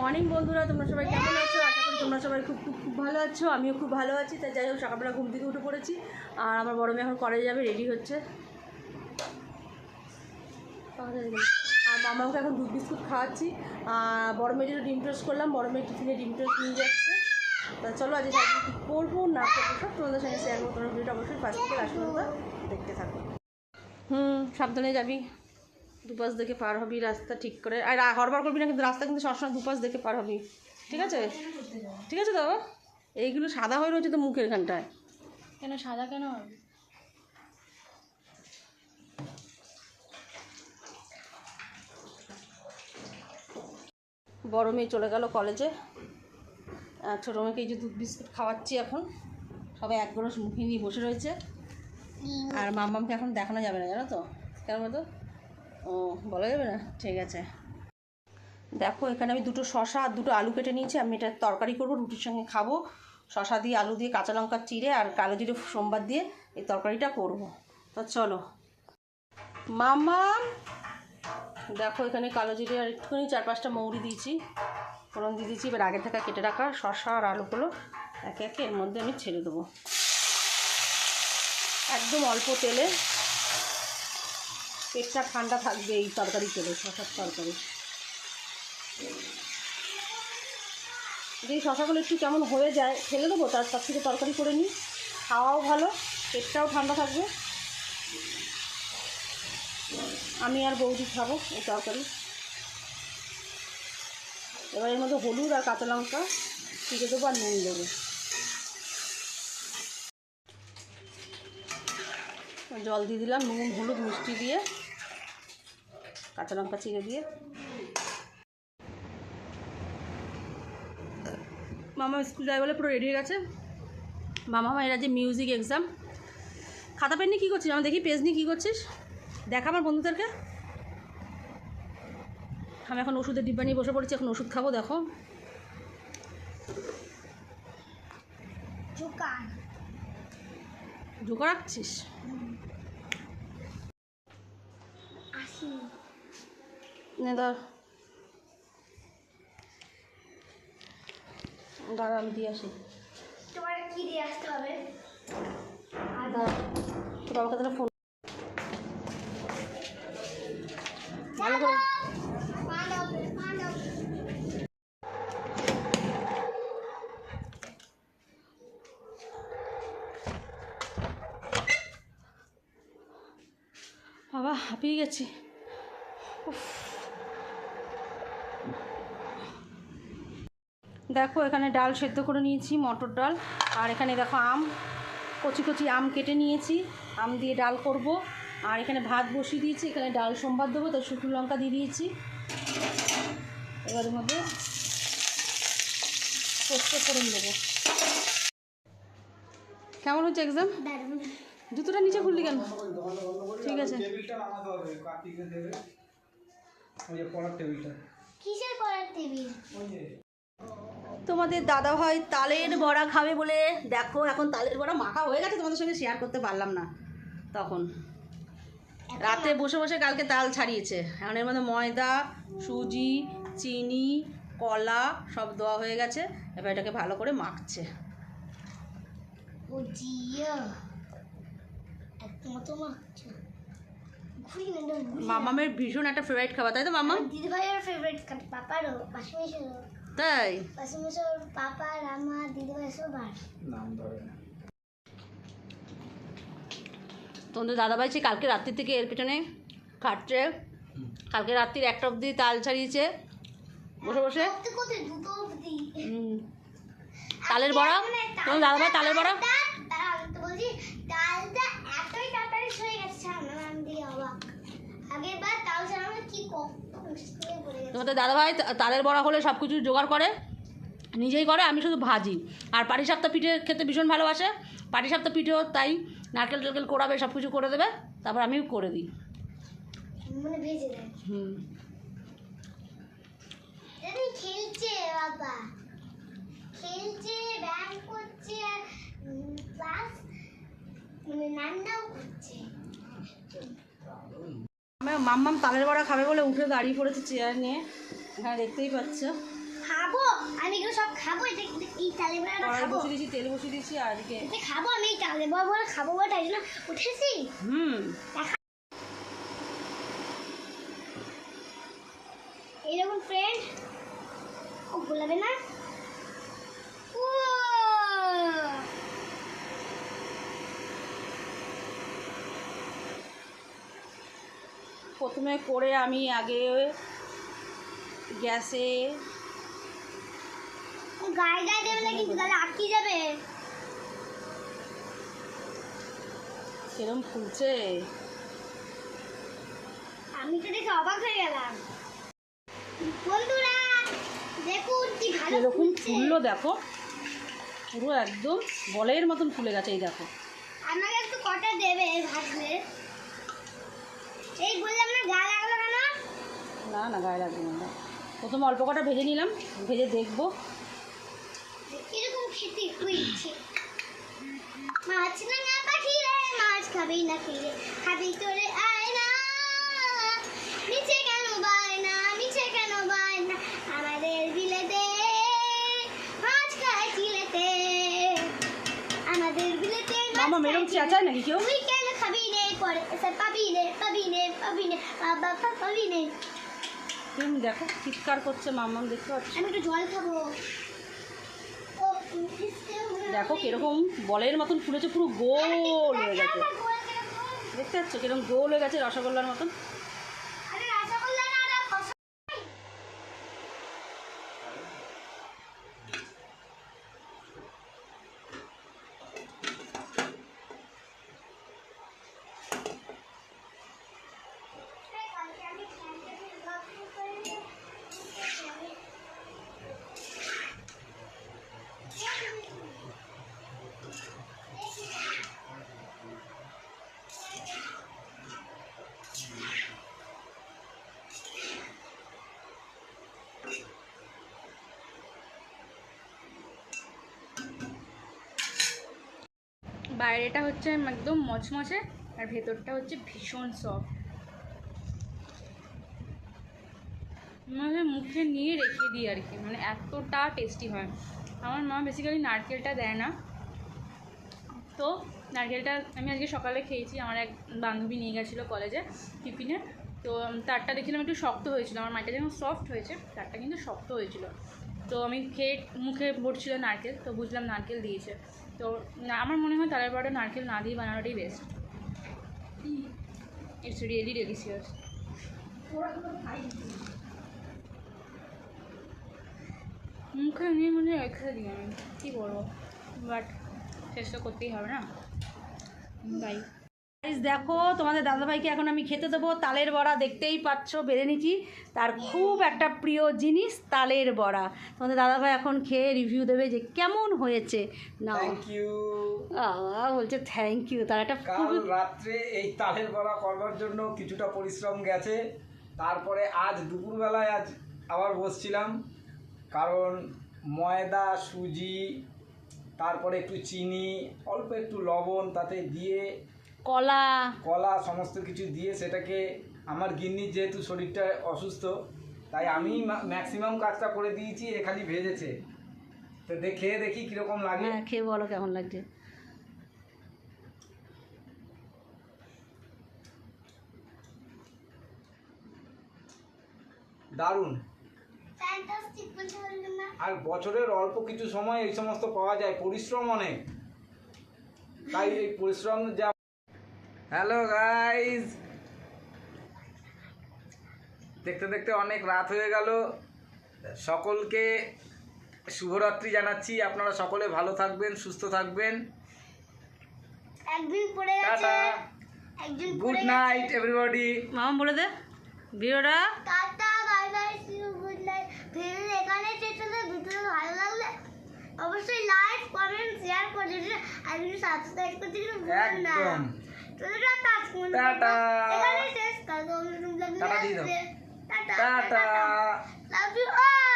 Morning বন্ধুরা। তোমরা সবাই কেমন আছো? আশা করি তোমরা সবাই খুব খুব খুব ভালো আছো। আমিও খুব ভালো আছি। তাই যাই হোক, সকালবেলা ঘুম থেকে উঠে পড়েছি। আর আমার বড় মেয়ে এখন কলেজে যাবে রেডি হচ্ছে। আর মামাকে এখন দুধ বিস্কুট খাওয়াচ্ছি। আর বড় মেয়েটিরও ডিম টোস্ট করলাম। বড় মেয়ে টিফিনে ডিম টোস্ট নিয়ে যাচ্ছে। তা চলো আজকে সারাদিন কী করব, না করব, সব তোমাদের সঙ্গে শেয়ার করব। তোমরা ভিডিওটা অবশ্যই ফার্স্ট থেকে লাস্ট পর্যন্ত দেখতে থাকো। হুম, সাবধানে যাবি। দুপাশ দেখে পার হবি রাস্তা ঠিক করে। আর রা- হড়বড় করবি না কিন্তু রাস্তা কিন্তু সবসময় দুপাশ দেখে পার হবি। ঠিক আছে? ঠিক আছে তো? এইগুলো সাদা হয়ে রয়েছে তো মুখের এখানটায় কেন সাদা কেন হবে? বড় মেয়ে চলে গেল কলেজে। আর ছোটো মেয়েকে এই যে দুধ বিস্কুট খাওয়াচ্ছি এখন। সবাই এক গরস মুখে নিয়ে বসে রয়েছে। আর মাম্মামকে এখন দেখানো যাবে না জানো তো? কেন বলতো ও, বলা যাবে না? ঠিক আছে। দেখো, এখানে আমি দুটো শশা আর দুটো আলু কেটে নিয়েছি। আমি এটা তরকারি করব, রুটির সঙ্গে খাব। শশা দিয়ে আলু দিয়ে কাঁচা লঙ্কা চিড়ে আর কালো জিরে সোমবার দিয়ে এই তরকারিটা করব। তো চলো। মামা! দেখো, এখানে কালো জিরে আর একটুখানি চার পাঁচটা মৌরি দিয়েছি। ফোড়ন দিয়ে দিয়েছি, এবার আগে থেকে কেটে রাখা শসা আর আলুগুলো একে একে এর মধ্যে আমি ছেড়ে দেবো। একদম অল্প তেলে পেটটা ঠান্ডা থাকবে এই তরকারি তেলে শশার তরকারি। যদি শশাগুলো একটু কেমন হয়ে যায়, ফেলে দেবো, তার তার থেকে তরকারি করে নিই। খাওয়াও ভালো, পেটটাও ঠান্ডা থাকবে। আমি আর বৌদি খাব এই তরকারি। এবার এর মধ্যে হলুদ আর কাঁচা লঙ্কা চিড়ে দেবো আর নুন দেবো। জল দিয়ে দিলাম, নুন, হলুদ, মিষ্টি দিয়ে। কাঁচা লঙ্কা চিড়ে দিয়ে। মামা স্কুল যায় বলে পুরো রেডি হয়ে গেছে। মামা এরা যে মিউজিক এক্সাম খাতা পেন নিয়ে কী করছিস? আমি দেখি পেজ নিয়ে কী করছিস? দেখা আমার বন্ধুদেরকে। আমি এখন ওষুধের ডিব্বা নিয়ে বসে পড়েছি এখন ওষুধ খাব দেখো। ঢুকো রাখছিস আসি নে ধর দাঁড়া আমি দিয়ে আসি। তোমার কি দিয়ে আসতে হবে? তোর বাবাকে তাহলে ফোন ভালো করে বাবা হাঁপিয়ে গেছি। দেখো এখানে ডাল সেদ্ধ করে নিয়েছি মটর ডাল। আর এখানে দেখো আম কচি কচি আম কেটে নিয়েছি। আম দিয়ে ডাল করব। আর এখানে ভাত বসিয়ে দিয়েছি। এখানে ডাল সোমবার দেবো তাই শুকনো লঙ্কা দিয়ে দিয়েছি। এবারের মধ্যে পোস্ত ফোড়ন দেবো। কেমন হচ্ছে এক্সাম জুতোটা নিচে খুললি কেন? ঠিক আছে। টেবিলটা হবে কাকিকে দেবে। ওই যে পড়ার টেবিলটা। কিসের পড়ার টেবিল? তোমাদের দাদা ভাই তালের বড়া খাবে বলে দেখো এখন তালের বড়া মাখা হয়ে গেছে তোমাদের সঙ্গে শেয়ার করতে পারলাম না তখন। রাতে বসে বসে কালকে তাল ছাড়িয়েছে। এখন এর মধ্যে ময়দা সুজি চিনি কলা সব দেওয়া হয়ে গেছে এবার এটাকে ভালো করে মাখছে। ও জিয়া। মামামের ভীষণ একটা ফেভারিট খাবার তাই তো মামা? আমার দিদি ভাইয়ের ফেভারিট পাপারও পাশমিশেরও তাই? পাশমিশের পাপার আমার দিদি ভাই সবার নাম ধরে না। তোমাদের দাদাভাই সে কালকে রাত্রি থেকে এর পেছনে খাটছে। কালকে রাত্রির একটা অবধি তাল ছাড়িয়েছে। বসে বসে। তালের বড়া? তোমার দাদাভাই তালের বড়া? হয়ে গেছে দিয়ে অবাক। আগের বার কি তোমাদের দাদাভাই তা- তালের বড়া হলে সব কিছু জোগাড় করে নিজেই করে আমি শুধু ভাজি। আর পাটিসাপ্তা পিঠে খেতে ভীষণ ভালোবাসে। পাটিসাপ্তা পিঠেও তাই নারকেল টারকেল কোড়াবে সব কিছু করে দেবে তারপর আমিও করে দিই। মানে ভেজে দেয়। হুম। খেলছে বাবা। খেলছে ব্যায়াম করছে আমার মাম্মাম তালের বড়া খাবে বলে উঠে দাঁড়িয়ে পড়েছে চেয়ার নিয়ে। এখানে দেখতেই পাচ্ছ। খাব আমি এগুলো সব খাব এটা এই তালে বড়াটা খাব? বসিয়ে দিয়েছি তেল বসিয়ে দিয়েছি আর এদিকে খাব আমি এই তালে বড়া বড়া খাব বলে তাই জন্য উঠেছি। হুম। এরকম ফ্রেন্ড ও ভুলাবে না ও প্রথমে করে আমি আগে গ্যাসে গায়ে গায়ে দেবে না তাহলে আটকে যাবে। সেরম ফুলছে? আমি তো দেখে অবাক হয়ে গেলাম। বন্ধুরা দেখুন কি ভালো এরকম ফুললো দেখো। পুরো একদম বলের মতন ফুলে গেছে এই দেখো। আমাকে একটু কটা দেবে ভাজলে? এই বললাম না গা লাগল কেন? না না গায়ে লাগবে না। প্রথমে অল্প কটা ভেজে নিলাম ভেজে দেখব। এরকম খেতে একটু ইচ্ছে। মাছ না না পাখি রে মাছ খাবি না ফিরে খাবি তোরে আয় না নিচে কেন বায় না নিচে কেন বায় না আমাদের বিলেতে মাছ খায় চিলেতে। আমাদের বিলেতে মামা মেরম চেঁচায় নাকি কেউ? তুই কেন খাবি রে পরে? এসে পাবি রে পাবি রে পাবি রে বাবা পাবি তুমি দেখো চিৎকার করছে মামন দেখতে পাচ্ছি? আমি একটু জল খাব। দেখো কীরকম বলের মতন ফুলেছে পুরো গোল হয়ে গেছে। দেখতে পাচ্ছ কীরকম গোল হয়ে গেছে রসগোল্লার মতন আরে রসগোল্লা না ওটা ফসল বাইরেটা হচ্ছে একদম মচমচে আর ভেতরটা হচ্ছে ভীষণ সফট মানে মুখে নিয়ে রেখে দিই আর কি মানে এতটা টেস্টি হয়। আমার মা বেসিক্যালি নারকেলটা দেয় না। তো নারকেলটা আমি আজকে সকালে খেয়েছি, আমার এক বান্ধবী নিয়ে গেছিল কলেজে টিফিনে। তো তারটা দেখছিলাম একটু শক্ত হয়েছিল। আমার মাইটা যেমন সফট হয়েছে, তারটা কিন্তু শক্ত হয়েছিল। তো আমি খেয়ে মুখে ভরছিল নারকেল, তো বুঝলাম নারকেল দিয়েছে। তো আমার মনে হয় তালের বড়া নারকেল না দিয়ে বানানোটাই বেস্ট ইটস রিয়েলি ডেলিসিয়াস মুখে নিয়ে মনে হয় রেখে দিই আমি, কী করব বাট চেষ্টা করতেই হবে না। বাই দেখো তোমাদের দাদাভাইকে এখন আমি খেতে দেবো। তালের বড়া দেখতেই পাচ্ছ বেড়ে নিচ্ছি। তার খুব একটা প্রিয় জিনিস তালের বড়া। তোমাদের দাদাভাই এখন খেয়ে রিভিউ দেবে যে কেমন হয়েছে। না বলছে থ্যাংক ইউ তার একটা রাত্রে এই তালের বড়া করবার জন্য কিছুটা পরিশ্রম গেছে। তারপরে আজ দুপুরবেলায় আজ আবার বসছিলাম। কারণ ময়দা সুজি তারপরে একটু চিনি অল্প একটু লবণ তাতে দিয়ে কলা। কলা সমস্ত কিছু দিয়ে সেটাকে আমার গিন্নির যেহেতু শরীরটা অসুস্থ তাই আমি ম্যাক্সিমাম কাজটা করে দিয়েছি এ খালি ভেজেছে। তো দেখে দেখি কীরকম লাগে। হ্যাঁ খেয়ে বলো কেমন লাগছে। দারুণ। আর বছরের অল্প কিছু সময় এই সমস্ত পাওয়া যায় পরিশ্রম অনেক। তাই এই পরিশ্রম যা হ্যালো গাইস দেখতে দেখতে অনেক রাত হয়ে গেল। সকলকে শুভরাত্রি জানাচ্ছি। আপনারা সকলে ভালো থাকবেন সুস্থ থাকবেন। একদিন পড়ে গেছে। একদিন গুড নাইট এভরিবডি মামা বলে দে। ভিডিওটা ta ta bye bye you good night video এখানে শেষ হলো। ভিডিও ভালো লাগলে অবশ্যই লাইক কমেন্ট শেয়ার করে দিন আর সাবস্ক্রাইব করতে কিন্তু ভুলবেন না টাটা টাটা। দিয়ে দাও। Tata love you all